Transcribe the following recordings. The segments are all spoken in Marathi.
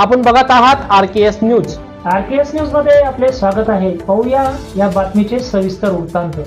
आपण बघत आहात R K S news. R K S न्यूजमध्ये आपले स्वागत आहे. पाहूया या बातमीचे सविस्तर वृत्तांत.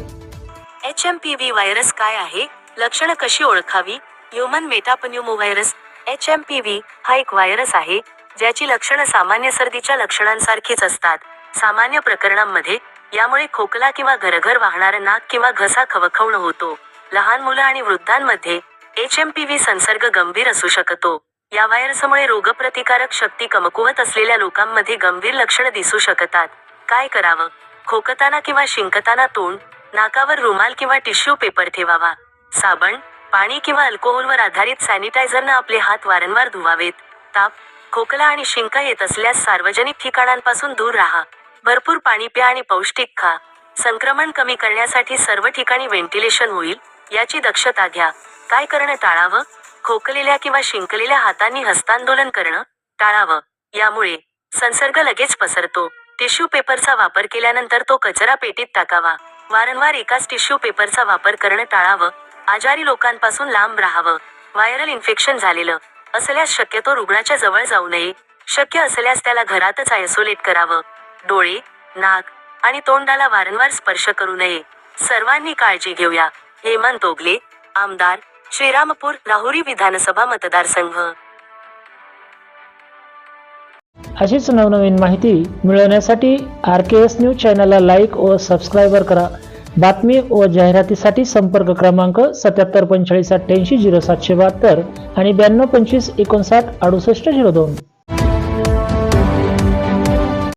H M P V virus काय आहे? लक्षणं कशी ओळखावी? Human metapneumovirus H M P V हा एक व्हायरस आहे ज्याची लक्षणं सामान्य सर्दीच्या लक्षणांसारखीच असतात. सामान्य प्रकरणांमध्ये यामुळे खोकला किंवा घरघर वाहणारं नाक किंवा घसा खवखवणं होतो. लहान मुलं आणि वृद्धांमध्ये एच एम पी व्ही संसर्ग गंभीर असू शकतो. या व्हायरसमुळे रोगप्रतिकारक शक्ती कमकुवत असलेल्या लोकांमध्ये गंभीर लक्षण दिसू शकतात. काय करावं? खोकताना किंवा शिंकताना तोंड नाकावर रुमाल किंवा टिश्यू पेपर ठेवावा. साबण पाणी किंवा अल्कोहोलवर आधारित सॅनिटायझरनं आपले हात वारंवार धुवावेत. ताप खोकला आणि शिंका येत असल्यास सार्वजनिक ठिकाणांपासून दूर राहा. भरपूर पाणी प्या आणि पौष्टिक खा. संक्रमण कमी करण्यासाठी सर्व ठिकाणी व्हेंटिलेशन होईल याची दक्षता घ्या. काय करणं टाळावं? खोकलेल्या किंवा शिंकलेल्या हातांनी हस्तांदोलन करणं टाळावं. यामुळे संसर्ग लगेच पसरतो. टिश्यू पेपरचा वापर केल्यानंतर तो कचरा पेटीत टाकावा. वारंवार एकाच टिश्यू पेपरचा वापर करणं टाळावं. आजारी लोकांपासून लांब राहावं. व्हायरल इन्फेक्शन झालेलं असल्यास शक्यतो रुग्णाच्या जवळ जाऊ नये. शक्य असल्यास त्याला घरातच आयसोलेट करावं. डोळे नाक आणि तोंडाला वारंवार स्पर्श करू नये. सर्वांनी काळजी घेऊया. हेमंत ओगले आमदार श्रीरामपूर राहुरी विधानसभा मतदारसंघ. अशीच नवनवीन माहिती मिळवण्यासाठी आर के एस न्यूज चॅनलला लाईक व सबस्क्राईबर करा. बातमी व जाहिरातीसाठी संपर्क क्रमांक सत्याहत्तर पंचेचाळीस अठ्ठ्याऐंशी झिरो सातशे बहात्तर आणि ब्याण्णव पंचवीस एकोणसाठ अडुसष्ट झिरो दोन.